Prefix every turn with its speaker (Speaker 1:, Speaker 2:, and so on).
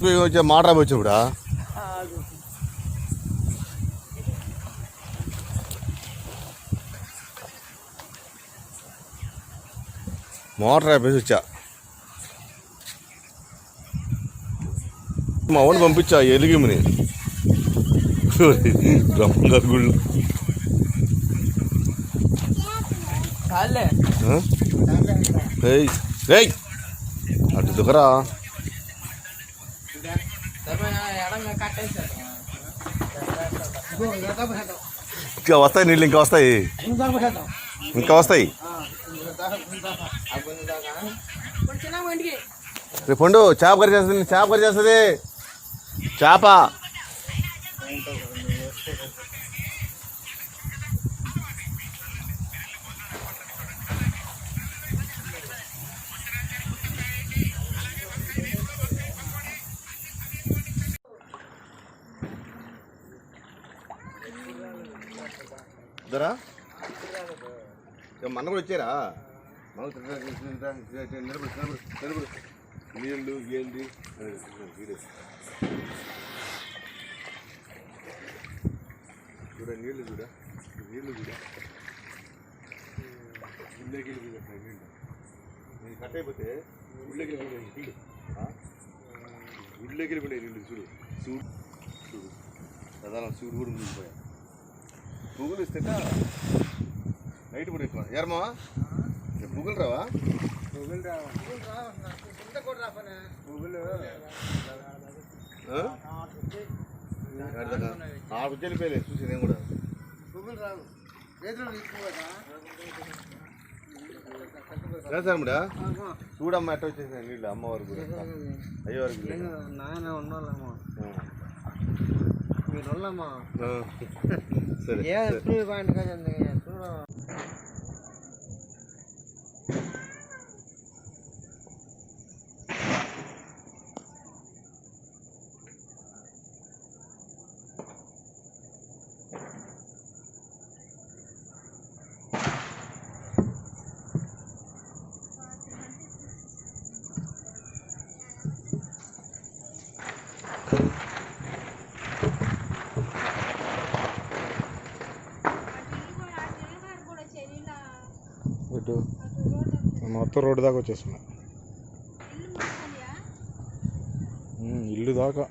Speaker 1: తీసుకుని వచ్చే మాట వచ్చినప్పుడా మోటార్ అయిపోయి వచ్చా మా వాడిని పంపించా ఎలిగిమని బ్రహ్మంగారు గుళ్ళు
Speaker 2: చాలే
Speaker 1: ఆ? ఏయ్ ఏయ్ అటు దుకరా ఇంకా వస్తాయి నీళ్ళు ఇంకా వస్తాయి. ఇంకా వస్తాయి? రేపు పండు చేప కర్రీ చేస్తుంది చేప కర్రీ చేస్తుంది. చేప. ఇద్దరా? మన కూడా వచ్చారా? మన నీళ్ళు ఏంటి చూడ నీళ్ళు చూడ. నీళ్ళు చూడ. ఇళ్ళకి నీళ్ళు నేను కట్ అయిపోతే ఇళ్ళకి నీళ్ళు ఇళ్ళకి నీళ్ళు చూడు. చూడు. చూడు. ప్రధాన చూడు కూడా మునిగిపోయా పువ్వులు ఇస్తే నైట్ కూడా ఎక్కువ. ఏరమా పువ్వులు రావా? ఆ? ఆ బుజ్జి వెళ్ళిపోయలే చూసి నేను కూడా. చూడమ్మా ఎట్ట వచ్చేసినాయి నీళ్ళు అమ్మవారు కూడా అయ్యవారికి.
Speaker 2: నాయన ఉన్నాళ్ళమ్మా. நீ சொல்லலாமா சரி
Speaker 3: ஏன் మొత్తం రోడ్డు దాకా వచ్చేస్తున్నా. ఉమ్, ఇల్లు దాకా.